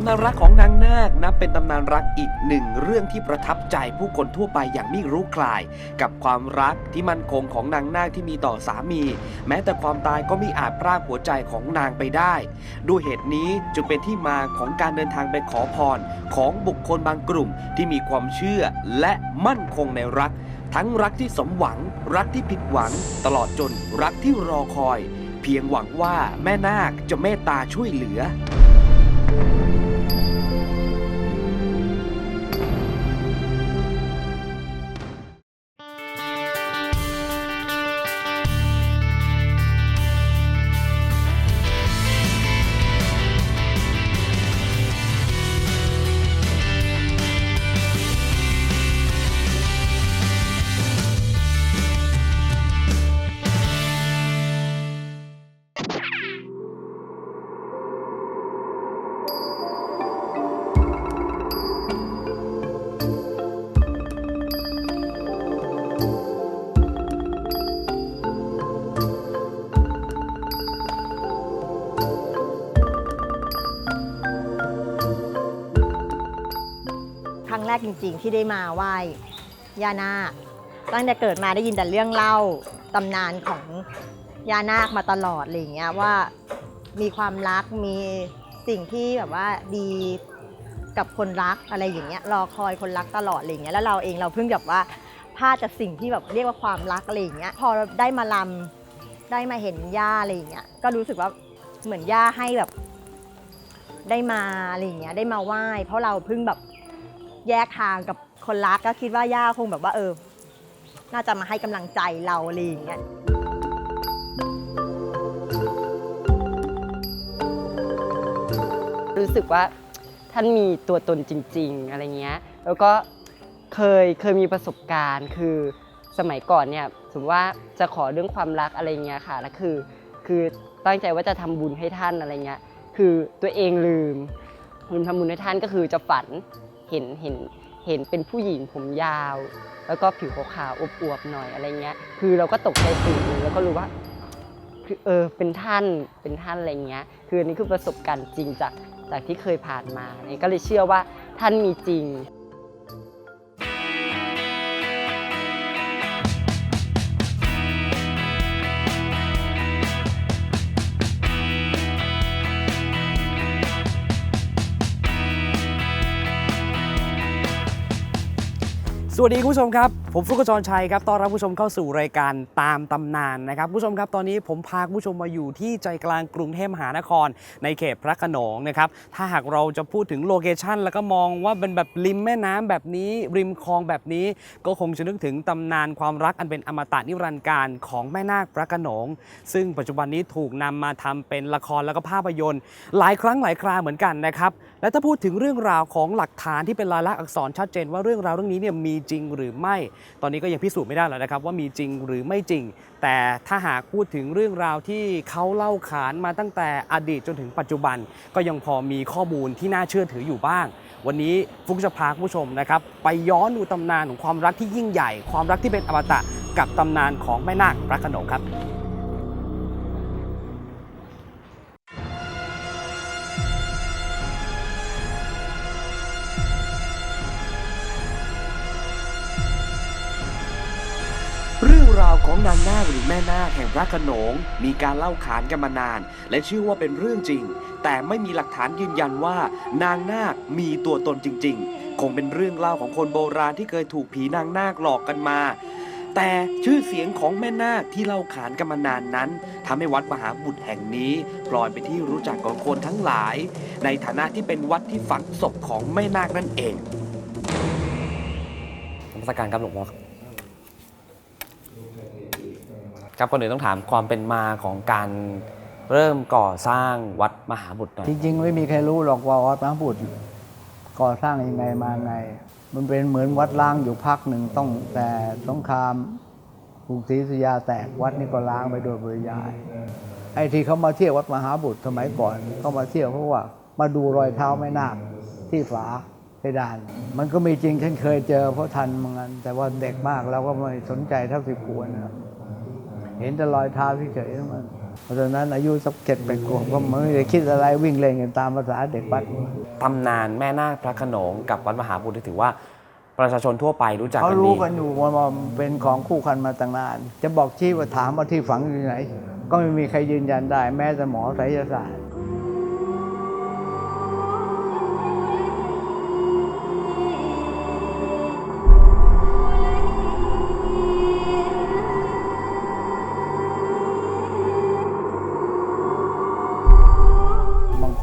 ำนานรักของนางนาคนับเป็นตำนานรักอีกหนึ่งเรื่องที่ประทับใจผู้คนทั่วไปอย่างไม่รู้คลาย กับความรักที่มั่นคงของนางนาคที่มีต่อสามี แม้แต่ความตายก็ไม่อาจพรากหัวใจของนางไปได้ด้วยเหตุนี้จึงเป็นที่มาของการเดินทางไปขอพรของบุคคลบางกลุ่มที่มีความเชื่อและมั่นคงในรัก ทั้งรักที่สมหวัง รักที่ผิดหวัง ตลอดจนรักที่รอคอย เพียงหวังว่าแม่นาคจะเมตตาช่วยเหลือ แรกจริง ๆ ที่ได้มาไหว้ย่านาคตั้งแต่เกิดมาได้ยินแต่เรื่องเล่าตำนานของย่านาคมาตลอดอะไรอย่างเงี้ยว่ามีความรักมีสิ่งที่แบบว่าดีกับคนรักอะไรอย่างเงี้ยรอคอยคนรักตลอดอะไรอย่างเงี้ยแล้วเราเองเราเพิ่งแบบว่าพลาดจากสิ่งที่แบบเรียกว่าความรักอะไรอย่างเงี้ยพอได้มาลำได้มาเห็นย่าอะไรอย่างเงี้ยก็รู้สึกว่าเหมือนย่าให้แบบได้มาอะไรอย่างเงี้ยได้มาไหว้ เพราะเราเพิ่งแบบ แยกทางกับคนรักก็คิดว่าย่าคงแบบว่าเออ น่าจะมาให้กำลังใจเราอะไรอย่างเงี้ยรู้สึกว่าท่านมีตัวตนจริง ๆ อะไรเงี้ย แล้วก็เคยเคยมีประสบการณ์ คือสมัยก่อนเนี่ยสมมติว่าจะขอเรื่องความรักอะไรเงี้ยค่ะ แล้วคือ คือตั้งใจว่าจะทำบุญให้ท่านอะไรเงี้ย คือตัวเองลืมลืมทำบุญให้ท่านก็คือจะฝัน เห็นเห็นเห็นเป็นผู้หญิงผมยาว แล้วก็ผิวขาวๆอวบๆหน่อยอะไรเงี้ย คือเราก็ตกใจตื่นแล้วก็รู้ว่าคือเออเป็นท่านเป็นท่านอะไรเงี้ย คืออันนี้คือประสบการณ์จริงจากจากที่เคยผ่านมาเนี่ยก็เลยเชื่อว่าท่านมีจริง วัสดีคุณผู้ชมครับ ผมฟุกจรชัยครับต้อนรับผู้ชมเข้าสู่รายการตามตำนานนะครับผู้ชมครับตอนนี้ผมพาผู้ชมมาอยู่ที่ใจกลางกรุงเทพมหานคร ในเขตพระโขนงนะครับถ้าหากเราจะพูดถึงโลเคชันแล้วก็มองว่าเป็นแบบริมแม่น้ำแบบนี้ ริมคลองแบบนี้ ก็คงจะนึกถึงตำนานความรักอันเป็นอมตะนิรันดร์การของแม่นาคพระโขนง ซึ่งปัจจุบันนี้ถูกนำมาทำเป็นละครแล้วก็ภาพยนตร์ หลายครั้งหลายคราเหมือนกันนะครับและถ้าพูดถึงเรื่องราวของหลักฐานที่เป็นลายลักษณ์อักษรชัดเจนว่าเรื่องราวเรื่องนี้เนี่ยมีจริงหรือไม่ ตอนนี้ก็ยังพิสูจน์ไม่ได้หรอกนะครับว่ามีจริงหรือไม่จริง แต่ถ้าหากพูดถึงเรื่องราวที่เขาเล่าขานมาตั้งแต่อดีตจนถึงปัจจุบัน ก็ยังพอมีข้อมูลที่น่าเชื่อถืออยู่บ้าง วันนี้ฟุกจะพาคุณผู้ชมนะครับไปย้อนดูตำนานของความรักที่ยิ่งใหญ่ ความรักที่เป็นอมตะกับตำนานของแม่นาคพระโขนงครับ นางนาคหรือแม่นาคแห่งพระขนง มีการเล่าขานกันมานาน และเชื่อว่าเป็นเรื่องจริง แต่ไม่มีหลักฐานยืนยันว่า นางนาคมีตัวตนจริง ๆ คงเป็นเรื่องเล่าของคนโบราณที่เคยถูกผีนางนาคหลอกกันมา แต่ชื่อเสียงของแม่นาคที่เล่าขานกันมานานนั้นทำให้วัดมหาบุตรแห่งนี้พลอยเป็นที่รู้จักของคนทั้งหลาย ในฐานะที่เป็นวัดที่ฝังศพของแม่นาคนั่นเองนมัสการครับหลวงพ่อครับ ก่อนอื่นต้องถามความเป็นมาของการเริ่มก่อสร้างวัดมหาบุตรหน่อยจริงๆ ไม่มีใครรู้หรอกว่าวัดพระบุตรก่อสร้างยังไงมาไง มันเป็นเหมือนวัดล้างอยู่พักหนึ่งต้องแต่สงครามกรุงศรีอยุยาแตกวัดนี่ก็ล้างไปโดยปริยาย ไอ้ที่เขามาเที่ยววัดมหาบุตรสมัยก่อนเขามาเที่ยวเพราะว่ามาดูรอยเท้าแม่นาคที่ฝาเพดาน มันก็มีจริงฉันเคยเจอเพราะทันเหมือนกันแต่ว่าเด็กมากเราก็ไม่สนใจเท่าที่ควรนะครับ เห็นแต่รอยเท้าเฉยๆมันเพราะฉะนั้นอายุสักเจ็ดเป็นขวบก็ไม่ได้คิดอะไรวิ่งเล่นกันตามภาษาเด็กวัดตำนานแม่นาคพระโขนงกับวัดมหาบุตรถือว่า ประชาชนทั่วไปรู้จักเขากันรู้ดีกันอยู่ว่ามันเป็นของคู่กันมาตั้งนาน จะบอกชี้ว่าถามว่าที่ฝังอยู่ไหน ก็ไม่มีใครยืนยันได้ แม้แต่หมอไสยศาสตร์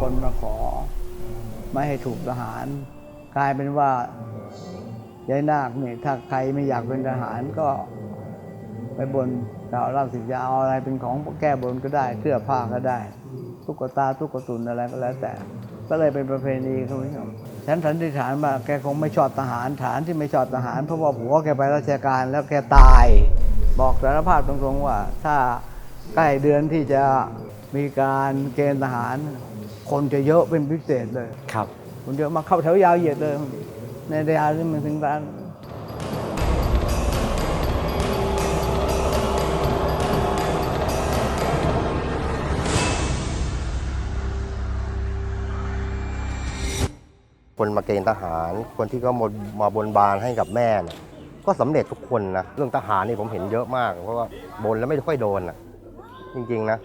คนมาขอ ไม่ให้ถูกทหาร กลายเป็นว่ายายนาคเนี่ยถ้าใครไม่อยากเป็นทหารก็ไปบนจะเอาเหล่าสิบยาเอาอะไรเป็นของแก้บนก็ได้เสื้อผ้าก็ได้ ตุ๊กตาตุ๊กตุนอะไรก็แล้วแต่ ก็เลยเป็นประเพณีคุณผู้ชมฉันสันนิษฐานว่าแกคงไม่ชอบทหารฐานที่ไม่ชอบทหารเพราะว่าผัวแกไปราชการแล้วแกตาย บอกสารภาพตรงๆว่า ถ้าใกล้เดือนที่จะมีการเกณฑ์ทหาร คนจะเยอะเป็นพิเศษเลย ครับ คนเยอะมาเข้าแถวยาวเหยียดเลย ในระยะที่มันถึงร้านคนมาเกณฑ์ทหาร คนที่ก็มามาบนบานให้กับแม่เนี่ยก็สำเร็จทุกคนนะเรื่องทหารนี่ผมเห็นเยอะมาก เพราะว่าบนแล้วไม่ค่อยโดนอะจริงๆนะ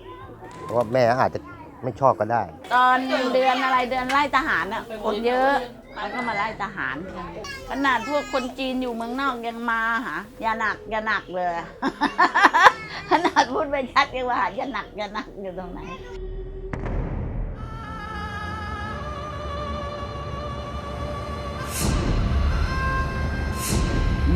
เพราะว่าแม่อาจจะ ไม่ชอบก็ได้ ตอนเดือนอะไรเดือนไล่ทหารอะคนเยอะแล้วก็มาไล่ทหารขนาดพวกคนจีนอยู่เมืองนอกยังมาหาอย่าหนักอย่าหนักเลย ขนาดพูดไม่ชัดยังว่าอย่าหนักอย่าหนักอยู่ตรงไหน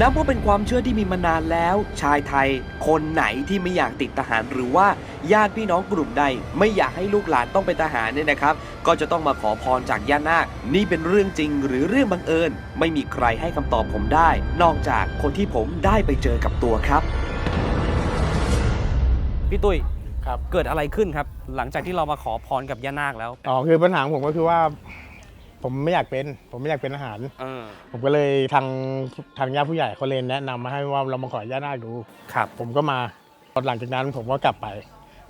นับว่าเป็นความเชื่อที่มีมานานแล้ว ชายไทย คนไหนที่ไม่อยากติดทหารหรือว่าญาติพี่น้องกลุ่มใด ไม่อยากให้ลูกหลานต้องเป็นทหารเนี่ยนะครับ ก็จะต้องมาขอพรจากย่านาค นี่เป็นเรื่องจริงหรือเรื่องบังเอิญ ไม่มีใครให้คำตอบผมได้ นอกจากคนที่ผมได้ไปเจอกับตัวครับ พี่ตุ้ยครับ เกิดอะไรขึ้นครับ หลังจากที่เรามาขอพรกับย่านาคแล้ว อ๋อคือปัญหาของผมก็คือว่า ผมไม่อยากเป็น ผมไม่อยากเป็นทหาร เออผมก็เลยทางทางญาติผู้ใหญ่เขาเลยแนะนำมาให้ว่าเรามาขอญาตินาคดู ครับ ผมก็มาหลังจากนั้นผมก็กลับไป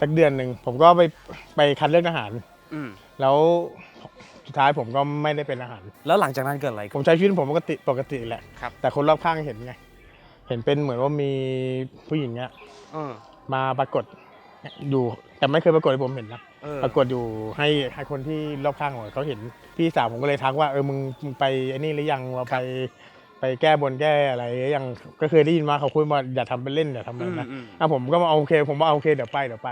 สักเดือนหนึ่งผมก็ไปไปคัดเลือกทหาร อืมแล้วสุดท้ายผมก็ไม่ได้เป็นทหาร แล้วหลังจากนั้นเกิดอะไรผขึ้น มใช้ชีวิตผมปกติปกติแหละ ครับ แต่คนรอบข้างเห็นไง เห็นเป็นเหมือนว่ามีผู้หญิงเนี้ยเออมาปรากฏอยู่แต่ไม่เคยปรากฏให้ผมเห็นนะเออ ปรากฏอยู่ให้ให้คนที่รอบข้างของเขาเห็นพี่สาวผมก็เลยทักว่าเออมึงมึงไปไอ้นี่หรือยังว่าไปไปแก้บนแก้อะไรหรือยังก็เคยได้ยินมาเขาคุยมาอย่าทำเป็นเล่นอย่าทำอะไรนะอืมอืม อะผมก็มาเอาโอเค ผมว่าเอาโอเคเดี๋ยวไปเดี๋ยวไป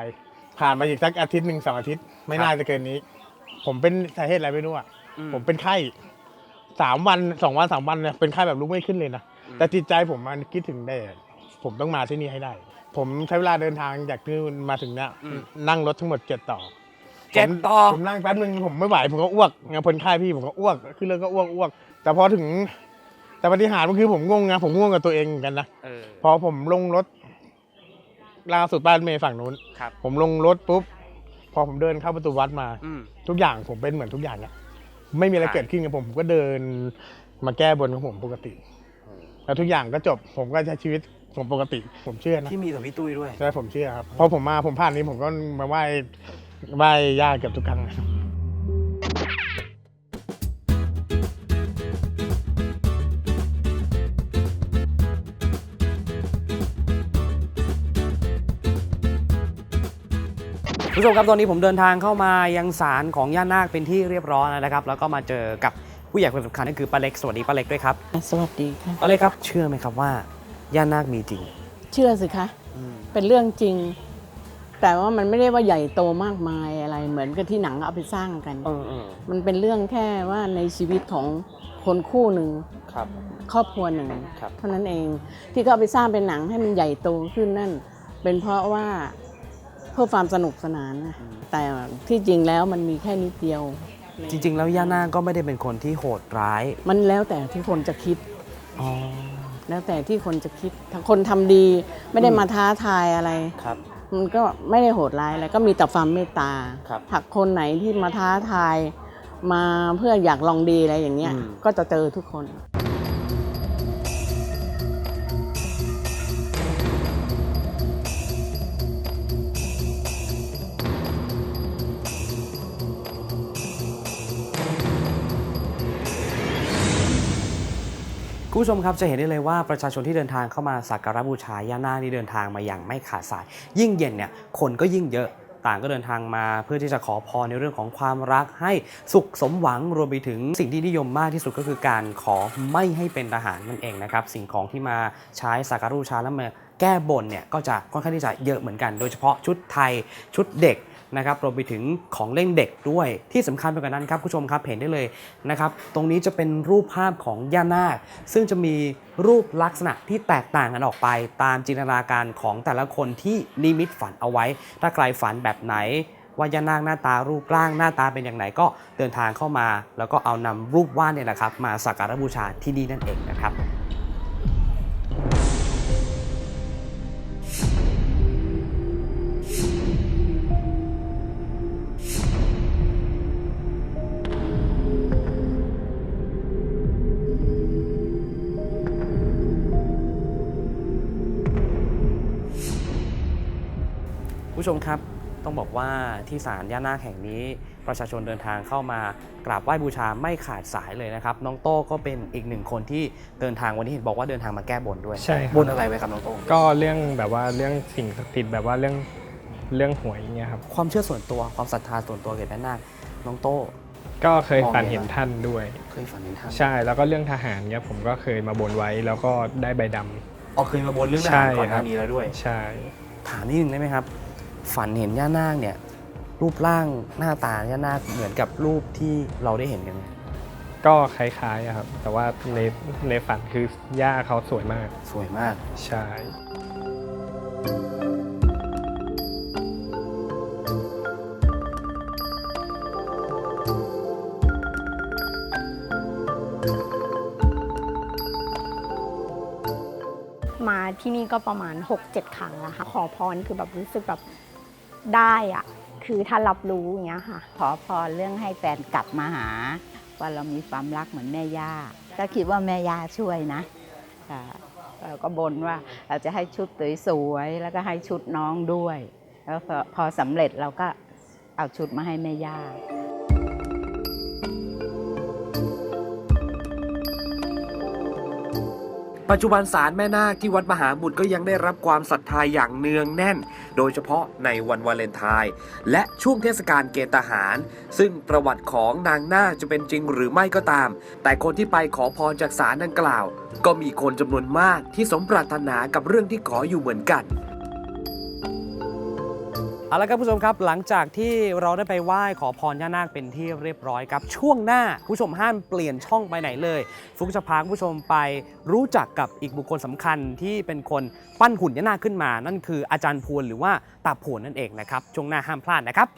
ผ่านมาอีกสักอาทิตย์หนึ่งสองอาทิตย์ไม่น่าจะเกินนี้ ผมเป็นสาเหตุอะไรไม่รู้อะ อืมผมเป็นไข้สามวันสองวันสามวันเนี่ยเป็นไข้แบบลุกไม่ขึ้นเลยนะอืมแต่จิตใจผมมันคิดถึงได้ ผมต้องมาที่นี่ให้ได้ ผมใช้เวลาเดินทางจากที่มาถึงเนี่ยนั่งรถทั้งหมดเจ็ดต่อ เจ็ดผมต่อผมนั่งแป๊บนึงผมไม่ไหวผมก็อ้วกงานพลไข้พี่ผมก็อ้วกขึ้นเลยก็อ้วกอ้วก แต่พอถึง แต่ปฏิหารย์มันคือผมงงนะผมงงกับตัวเองเหมือนกันนะเออ พอผมลงรถล่าสุดบ้านเมย์ฝั่งนู้นครับ ผมลงรถปุ๊บพอผมเดินเข้าประตูวัดมา อืม ทุกอย่างผมเป็นเหมือนทุกอย่างเนี่ยไม่มีอะไรครับเกิดขึ้นกับผมผมก็เดินมาแก้บนของผมปกติ แล้วทุกอย่างก็จบผมก็ใช้ชีวิตผมปกติ ผมเชื่อนะที่มีกับพี่ตุ้ยด้วย ใช่ผมเชื่อครับพอผมมาผมผ่านนี้ผมก็มาไหว้ ไหว้ย่าเกือบทุกครั้งคุณผู้ชมครับตอนนี้ผมเดินทางเข้ามายังศาลของย่านาคเป็นที่เรียบร้อยแล้วนะครับ แล้วก็มาเจอกับผู้ใหญ่คนสำคัญนั่นคือป้าเล็กสวัสดีป้าเล็กด้วยครับสวัสดีค่ะป้าเล็กครับ เชื่อไหมครับว่าย่านาคมีจริง เชื่อสิคะ เป็นเรื่องจริง แต่ว่ามันไม่ได้ว่าใหญ่โตมากมายอะไร เหมือนกับที่หนังเอาไปสร้างกันเออเออมันเป็นเรื่องแค่ว่าในชีวิตของคนคู่หนึ่งครับ ครอบครัวหนึ่งครับ เท่านั้นเองที่เขาเอาไปสร้างเป็นหนังให้มันใหญ่โตขึ้นนั่น เป็นเพราะว่าเพื่อความสนุกสนานนะแต่ที่จริงแล้วมันมีแค่นิดเดียว จริง ๆ แล้วย่านาคก็ไม่ได้เป็นคนที่โหดร้ายมันแล้วแต่ที่คนจะคิด อ๋อแล้วแต่ที่คนจะคิดถ้าคนทำดีไม่ได้มาท้าทายอะไร ครับ มันก็ไม่ได้โหดร้ายอะไรก็มีแต่ความเมตตาครับถ้าคนไหนที่มาท้าทาย มาเพื่ออยากลองดีอะไรอย่างเงี้ย อืม ก็จะเจอทุกคน คุณผู้ชมครับจะเห็นได้เลยว่าประชาชนที่เดินทางเข้ามาสักการะบูชาย่านาคนี่เดินทางมาอย่างไม่ขาดสาย ยิ่งเย็นเนี่ยคนก็ยิ่งเยอะต่างก็เดินทางมาเพื่อที่จะขอพรในเรื่องของความรักให้สุขสมหวังรวมไปถึงสิ่งที่นิยมมากที่สุดก็คือการขอไม่ให้เป็นทหารนั่นเองนะครับสิ่งของที่มาใช้สักการะบูชาแล้วมาแก้บนเนี่ยก็จะค่อนข้างที่จะเยอะเหมือนกัน โดยเฉพาะชุดไทยชุดเด็ก นะครับรวมไปถึงของเล่นเด็กด้วยที่สำคัญไปกว่านั้นครับคุณผู้ชมครับเห็นได้เลยนะครับตรงนี้จะเป็นรูปภาพของย่านาคซึ่งจะมีรูปลักษณะที่แตกต่างกันออกไป ตามจินตนาการของแต่ละคนที่นิมิตฝันเอาไว้ ถ้าใครฝันแบบไหนว่าย่านาคหน้าตารูปร่างหน้าตาเป็นอย่างไรก็เดินทางเข้ามา แล้วก็เอานำรูปวาดเนี่ยนะครับมาสักการะบูชาที่นี่นั่นเองนะครับ ผู้ชมครับต้องบอกว่าที่ศาลย่านาคแห่งนี้ ประชาชนเดินทางเข้ามากราบไหว้บูชาไม่ขาดสายเลยนะครับ น้องโต้ก็เป็นอีกหนึ่งคนที่เดินทางวันนี้เห็นบอกว่าเดินทางมาแก้บนด้วยใช่ครับ บนอะไรไว้ครับน้องโต้ก็เรื่องแบบว่าเรื่องสิ่งศักดิ์สิทธิ์แบบว่าเรื่องเรื่องหวยอย่างเงี้ยครับ ความเชื่อส่วนตัวความศรัทธาส่วนตัวเกี่ยวกับย่านาคน้องโต้ก็เคยมองฝันไงเห็นบ้างท่านด้วย เคยฝันเห็นท่านใช่แล้วก็เรื่องทหารเงี้ยผมก็เคยมาบนไว้แล้วก็ได้ใบดำ อ๋อเคยมาบนเรื่องทใช่หารก่อนหครัน้าบนี้แล้วด้วย ใช่ ถามนิดนึงได้ไหมครับ ฝันเห็นย่านาคเนี่ยรูปร่างหน้าตาย่านาคเหมือนกับรูปที่เราได้เห็นกันไหมก็คล้ายๆอะครับ แต่ว่าในในฝันคือย่าเขาสวยมาก สวยมาก ใช่ มาที่นี่ก็ประมาณ 6-7 ครั้งแล้วค่ะ ขอพรคือแบบรู้สึกแบบ ได้อะคือถ้ารับรู้อย่างเงี้ยค่ะ ขอพรเรื่องให้แฟนกลับมาหา ว่าเรามีความรักเหมือนแม่ย่า ก็คิดว่าแม่ย่าช่วยนะค่ะเราก็บนว่าเราจะให้ชุดสวยๆแล้วก็ให้ชุดน้องด้วย แล้วพอสำเร็จเราก็เอาชุดมาให้แม่ย่า ปัจจุบันศาลแม่นาคที่วัดมหาบุตรก็ยังได้รับความศรัทธาอย่างเนืองแน่น โดยเฉพาะในวันวาเลนไทน์และช่วงเทศกาลเกณฑ์ทหาร ซึ่งประวัติของนางนาคจะเป็นจริงหรือไม่ก็ตาม แต่คนที่ไปขอพรจากศาลดังกล่าว ก็มีคนจำนวนมากที่สมปรารถนากับเรื่องที่ขออยู่เหมือนกัน เอาละครับผู้ชมครับหลังจากที่เราได้ไปไหว้ขอพรย่านาคเป็นที่เรียบร้อยครับ ช่วงหน้าผู้ชมห้ามเปลี่ยนช่องไปไหนเลย ฟุกจะพาผู้ชมไปรู้จักกับอีกบุคคลสำคัญที่เป็นคนปั้นหุ่นย่านาคขึ้นมา นั่นคืออาจารย์พวนหรือว่าตาพวนนั่นเองนะครับช่วงหน้าห้ามพลาดนะครับ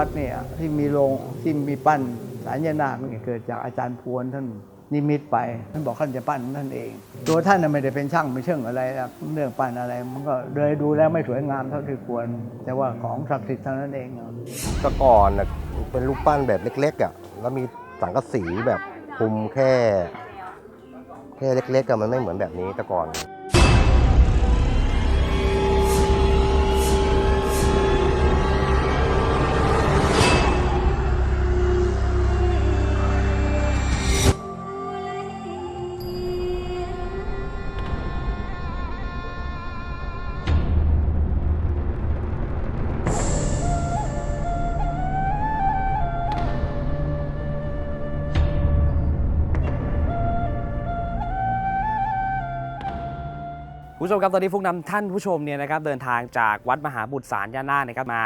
วัดเนี่ยที่มีโรงที่มีปั้นสารยนาคเนี่ยเกิดจากอาจารย์พวนท่านนิมิตไปท่านบอกท่านจะปั้นท่านเอง ตัวท่านไม่ได้เป็นช่างไม่เชิงอะไรเรื่องปั้นอะไร มันก็เลยดูแล้วไม่สวยงามเท่าที่ควร แต่ว่าของศักดิ์สิทธิ์เท่านั้นเองอะแต่ก่อนเป็นรูปปั้นแบบเล็กๆอะแล้วมีสังกะสีแบบคุมแค่ แค่เล็กๆอะมันไม่เหมือนแบบนี้แต่ก่อน ผู้ชมครับตอนนี้ฟุกนำท่านผู้ชมเนี่ยนะครับเดินทางจากวัดมหาบุตรสารย่านาคนะครับมา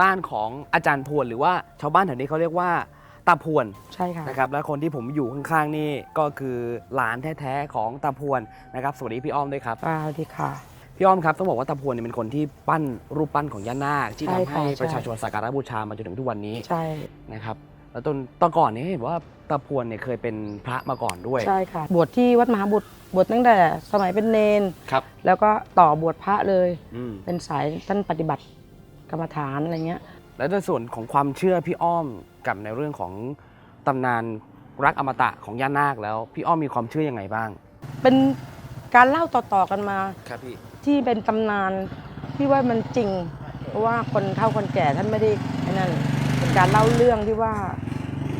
บ้านของอาจารย์พวนหรือว่าชาวบ้านแถวนี้เขาเรียกว่าตาพวนใช่ค่ะนะครับและคนที่ผมอยู่ข้างๆนี่ก็คือหลานแท้ๆของตาพวนนะครับสวัสดีพี่อ้อมด้วยครับสวัสดีค่ะพี่อ้อมครับต้องบอกว่าตาพวนเนี่ยเป็นคนที่ปั้นรูปปั้นของย่านาคที่ใช่ทำค่ะให้ใช่ประชาชนสักการะบูชามาจนถึงทุกวันนี้ใช่นะครับ แล้วตอนตอนก่อนเนี่ยเห็นว่าตาพวนเนี่ยเคยเป็นพระมาก่อนด้วย ใช่ค่ะ บวชที่วัดมหาบุตรบวชตั้งแต่สมัยเป็นเนน ครับ แล้วก็ต่อบวชพระเลย อืมเป็นสายท่านปฏิบัติกรรมฐานอะไรเงี้ย แล้วในส่วนของความเชื่อพี่อ้อมกับในเรื่องของตำนานรักอมตะของย่านาคแล้ว พี่อ้อมมีความเชื่อยังไงบ้าง เป็นการเล่าต่อๆกันมาครับพี่ ที่เป็นตำนานที่ว่ามันจริง เพราะว่าคนเฒ่าคนแก่ท่านไม่ได้ไอ้นั่น เป็นการเล่าเรื่องที่ว่า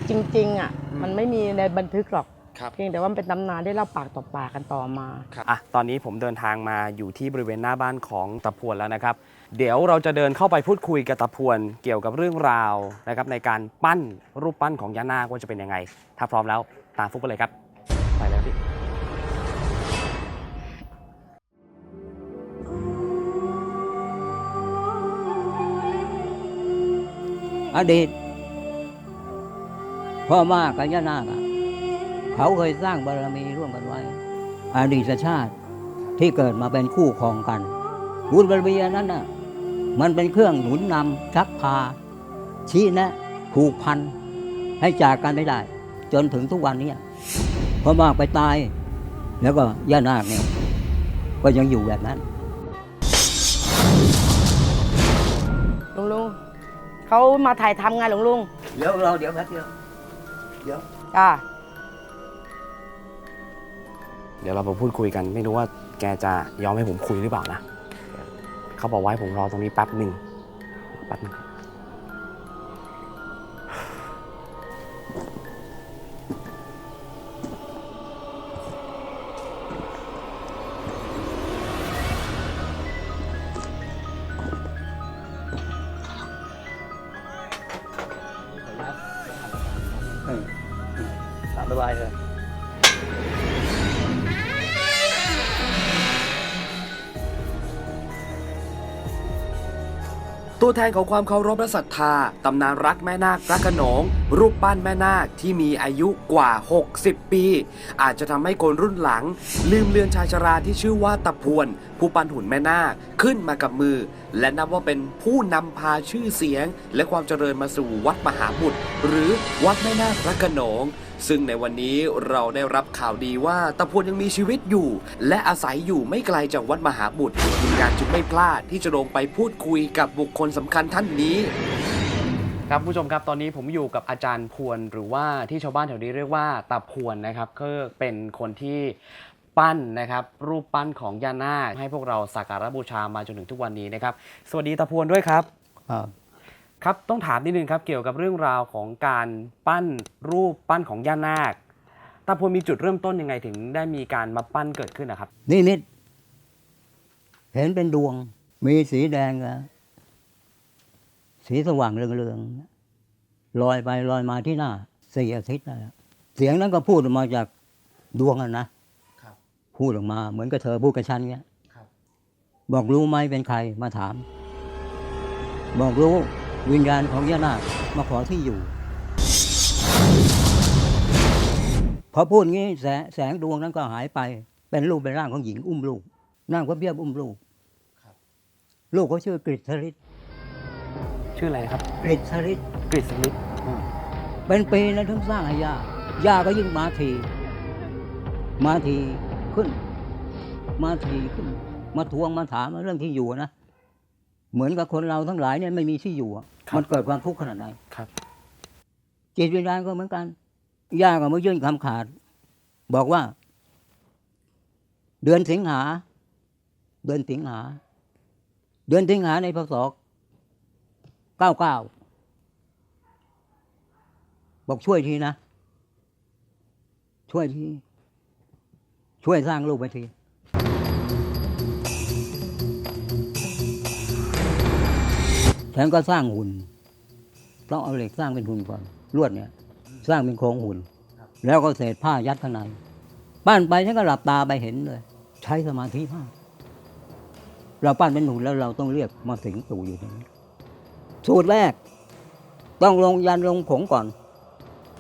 จริงๆอะมันไม่มีในบันทึกหรอกครับเพียงแต่ว่ามันเป็นตำนานได้เล่าปากต่อปากกันต่อมาครับอะตอนนี้ผมเดินทางมาอยู่ที่บริเวณหน้าบ้านของตาพวนแล้วนะครับ เดี๋ยวเราจะเดินเข้าไปพูดคุยกับตาพวนเกี่ยวกับเรื่องราวนะครับในการปั้นรูปปั้นของย่านาคว่าจะเป็นยังไง ถ้าพร้อมแล้วตามฟุกไปเลยครับ อดีต พ่อมากับย่านาคเขาเคยสร้างบารมีร่วมกันไว้ อดีตชาติที่เกิดมาเป็นคู่ครองกันบุญบารมีนนั้นน่ะมันเป็นเครื่องหนุนนำชักพา ชี้แนะผูกพัน ให้จากกันไม่ได้ จนถึงทุกวันนี้พ่อมากไปตาย แล้วก็ย่านาคเนี่ยก็ยังอยู่แบบนั้น เขามาถ่ายทำงานลุงลุงเดี๋ยวเราเดี๋ยวแป๊บเดียวเดี๋ยวจ้าเดี๋ยวเรามาพูดคุยกัน ไม่รู้ว่าแกจะยอมให้ผมคุยหรือเปล่านะ เขาบอกว่าให้ผมรอตรงนี้แป๊บหนึ่งแป๊บหนึง ตามสบายเลยตัวแทนของความเคารพและศรัทธา ตำนานรักแม่นาคพระโขนง รูปปั้นแม่นาคที่มีอายุกว่า 60 ปี อาจจะทำให้คนรุ่นหลัง ลืมเลือนชายชราที่ชื่อว่าตะพวน ผู้ปั้นหุ่นแม่นาคขึ้นมากับมือ และนับว่าเป็นผู้นำพาชื่อเสียง และความเจริญมาสู่วัดมหาบุตร หรือวัดแม่นาคพระโขนง ซึ่งในวันนี้เราได้รับข่าวดีว่าตะพวนยังมีชีวิตอยู่ และอาศัยอยู่ไม่ไกลจากวัดมหาบุตรทีมงานจึงไม่พลาดที่จะลงไปพูดคุยกับบุคคลสำคัญท่านนี้ ครับผู้ชมครับตอนนี้ผมอยู่กับอาจารย์พวนหรือว่าที่ชาวบ้านแถวนี้เรียกว่าตาพวนนะครับก็เป็นคนที่ปั้นนะครับรูปปั้นของย่านาคให้พวกเราสักการะบูชามาจนถึงทุกวันนี้นะครับ สวัสดีตาพวนด้วยครับ ครับ ครับต้องถามนิดนึงครับเกี่ยวกับเรื่องราวของการปั้นรูปปั้นของย่านาคตาพลมีจุดเริ่มต้นยังไงถึงได้มีการมาปั้นเกิดขึ้นนะครับ นี่นิดเห็นเป็นดวง มีสีแดงอะสีสว่างเรืองๆลอยไปลอยมาที่หน้าสี่อาทิตย์นะเสียงนั้นก็พูดออกมาจากดวงอะนะครับพูดออกมาเหมือนกับเธอพูดกับฉันเงี้ยครับบอกรู้ไหมเป็นใครมาถาม บอกรู้ วิญญาณของย่านาคมาขอที่อยู่ พอพูดงี้แสงแสงดวงนั้นก็หายไป เป็นรูปเป็นร่างของหญิงอุ้มลูกนั่งก็เบี้ยบอุ้มลูกลูกเขาชื่อกฤษฤทธิ์ชื่ออะไรครับกฤษฤทธิ์กฤษฤทธิ์เป็นปีนั้นถึงสร้างให้ย่าย่าก็ยิ่งมาที มาทีขึ้น มาทีขึ้น มาทวงมาถามเรื่องที่อยู่นะ เหมือนกับคนเราทั้งหลายเนี่ยไม่มีที่อยู่อะมันเกิดความทุกข์ขนาดไหนครับ จิตวิญญาณก็เหมือนกันย่าก็มายื่นคำขาด บอกว่า เดือนสิงหา เดือนสิงหา เดือนสิงหาในพศเก้าเก้าบอกช่วยทีนะ ช่วยที ช่วยสร้างลูกไปที ฉันก็สร้างหุ่นต้องเอาเหล็กสร้างเป็นหุ่นก่อนลวดเนี่ย สร้างเป็นโครงหุ่น แล้วก็เศษผ้ายัดข้างในบ้นไปฉันก็หลับตาไปเห็นเลย ใช้สมาธิมากเราปั้นเป็นหุ่นแล้วเราต้องเรียกมาสิงสู่อยู่ตรงนี้สูตรแรก ต้องลงยันลงผงก่อน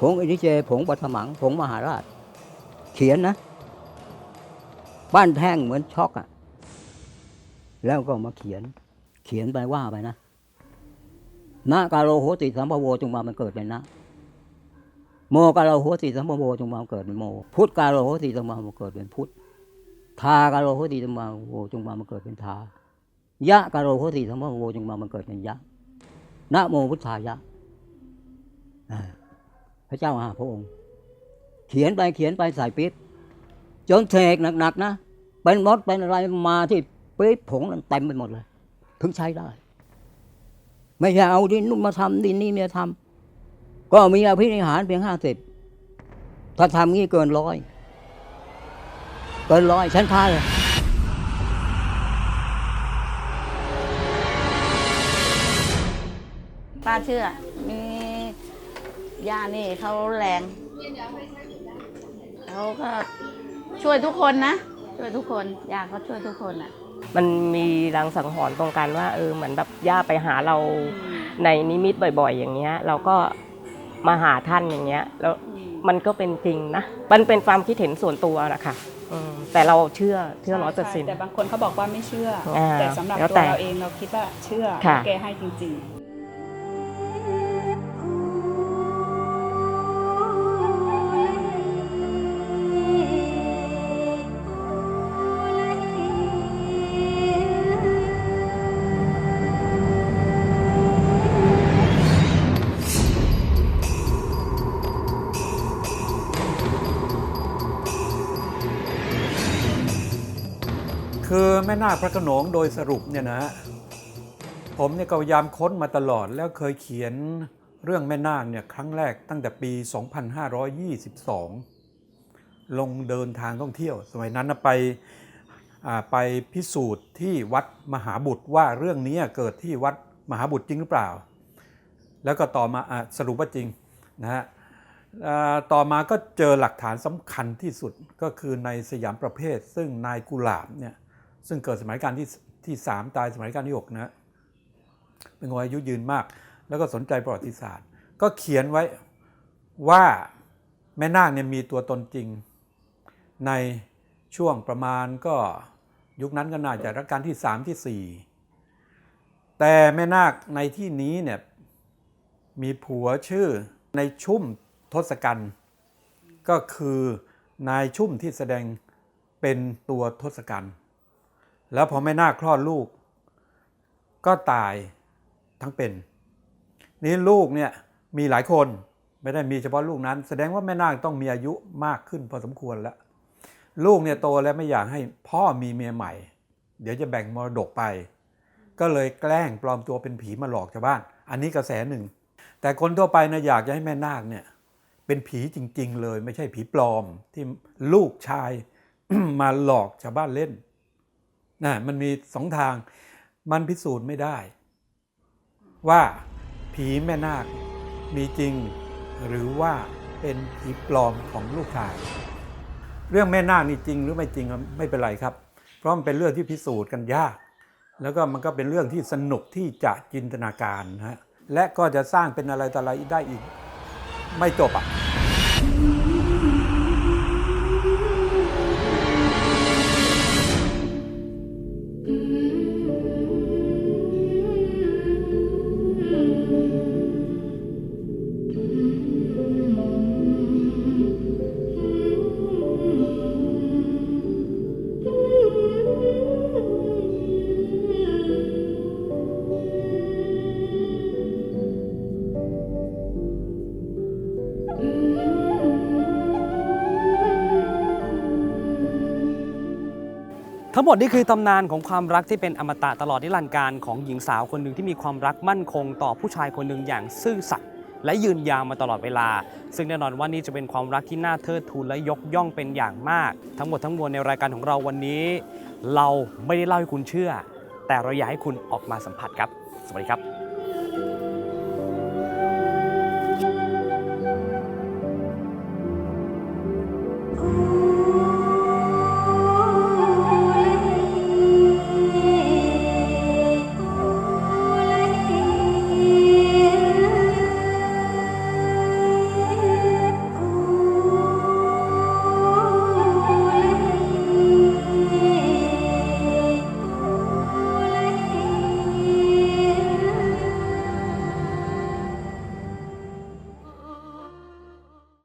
ผงอินิเจ ผงปัทมัง ผงมหาราช เขียนนะปั้นแท่งเหมือนช็อกอะ แล้วก็มาเขียน เขียนไปว่าไปนะ นะกาโลโหติสัมภโวจงมามันเกิดเป็นนะ โมกาโลโหติสัมภโวจงมาเกิดเป็นโม พุทธกาโลโหติสัมภโวเกิดเป็นพุทธทากาโลโหติสัมภโวจงมามันเกิดเป็นทายะกาโลโหติสัมภโวจงมามันเกิดเป็นยะนะโมพุทธายะพระเจ้าหาพระองค์ เขียนไปเขียนไปใส่ปิ๊บจนเทกหนักๆนะเป็นมดเป็นอะไรมาที่ปิ๊บผงนั้นเต็มไปหมดเลยถึงใช้ได้ ไม่ใช่เอาดินนู่นมาทำดินนี่มาทำก็มีอภินิหารเพียงห้าสิบถ้าทำงี้เกินร้อยเกินร้อยฉันค้าเลยป้าเชื่อ มียานี่เขาแรง เขาก็ช่วยทุกคนนะ ช่วยทุกคนยาเขาช่วยทุกคนอะ มันมีรังสังหรณ์ตรงกันว่าเออเหมือนแบบย่าไปหาเราในนิมิตบ่อย ๆ อย่างเงี้ย เราก็มาหาท่านอย่างเงี้ย แล้วมันก็เป็นจริงนะ มันเป็นความคิดเห็นส่วนตัวนะคะอืมแต่เราเชื่อเชื่อร้อยเปอร์เซ็นต์ แต่บางคนเขาบอกว่าไม่เชื่อ อ่าแต่สำหรับแล้วตัวแต่เราเองเราคิดว่าเชื่อค่ะ แกให้จริงๆ พระโขนงโดยสรุปเนี่ยนะฮะผมเนี่ยก็พยายามค้นมาตลอดแล้วเคยเขียนเรื่องแม่นาคเนี่ยครั้งแรกตั้งแต่ปี 2522 ลงเดินทางท่องเที่ยว สมัยนั้นนะไปไปพิสูจน์ที่วัดมหาบุตรว่าเรื่องนี้เกิดที่วัดมหาบุตรจริงหรือเปล่า แล้วก็ต่อมาอสรุปว่าจริงนะฮะต่อมาก็เจอหลักฐานสำคัญที่สุดก็คือในสยามประเภท ซึ่งนายกุหลาบเนี่ย ซึ่งเกิดสมัยการที่ที่สามตายสมัยการที่หกนะฮะเป็นคนอายุยืนมาก แล้วก็สนใจประวัติศาสตร์ ก็เขียนไว้ว่าแม่นาคเนี่ยมีตัวตนจริง ในช่วงประมาณก็ยุคนั้นก็น่าจะรัชกาลที่สามที่สี่แต่แม่นาคในที่นี้เนี่ยมีผัวชื่อในชุ่มทศกัณฐ์ก็คือนายชุ่มที่แสดงเป็นตัวทศกัณฐ์ แล้วพอแม่นาคคลอดลูก ก็ตายทั้งเป็น นี่ลูกเนี่ยมีหลายคนไม่ได้มีเฉพาะลูกนั้น แสดงว่าแม่นาคต้องมีอายุมากขึ้นพอสมควรแล้วลูกเนี่ยโตแล้วไม่อยากให้พ่อมีเมียใหม่ เดี๋ยวจะแบ่งมรดกไป ก็เลยแกล้งปลอมตัวเป็นผีมาหลอกชาวบ้าน อันนี้กระแสหนึ่ง แต่คนทั่วไปนะอยากจะให้แม่นาคเนี่ยเป็นผีจริง ๆ เลย ไม่ใช่ผีปลอมที่ลูกชายมาหลอกชาวบ้านเล่น นะมันมีสองทาง มันพิสูจน์ไม่ได้ ว่าผีแม่นาคมีจริง หรือว่าเป็นผีปลอมของลูกชาย เรื่องแม่นาคนี่จริงหรือไม่จริงไม่เป็นไรครับ เพราะมันเป็นเรื่องที่พิสูจน์กันยาก แล้วก็มันก็เป็นเรื่องที่สนุกที่จะจินตนาการนะฮะและก็จะสร้างเป็นอะไรต่ออะไรได้อีก ไม่จบอะ งหมดนี่คือตำนานของความรักที่เป็นอมตะตลอดนิรันดร์การของหญิงสาวคนหนึ่งที่มีความรักมั่นคงต่อผู้ชายคนหนึ่งอย่างซื่อสัตย์และยืนยาวมาตลอดเวลา ซึ่งแน่นอนว่านี่จะเป็นความรักที่น่าเทิดทูนและยกย่องเป็นอย่างมาก ทั้งหมดทั้งมวลในรายการของเราวันนี้ เราไม่ได้เล่าให้คุณเชื่อ แต่เราอยากให้คุณออกมาสัมผัสครับ สวัสดีครับ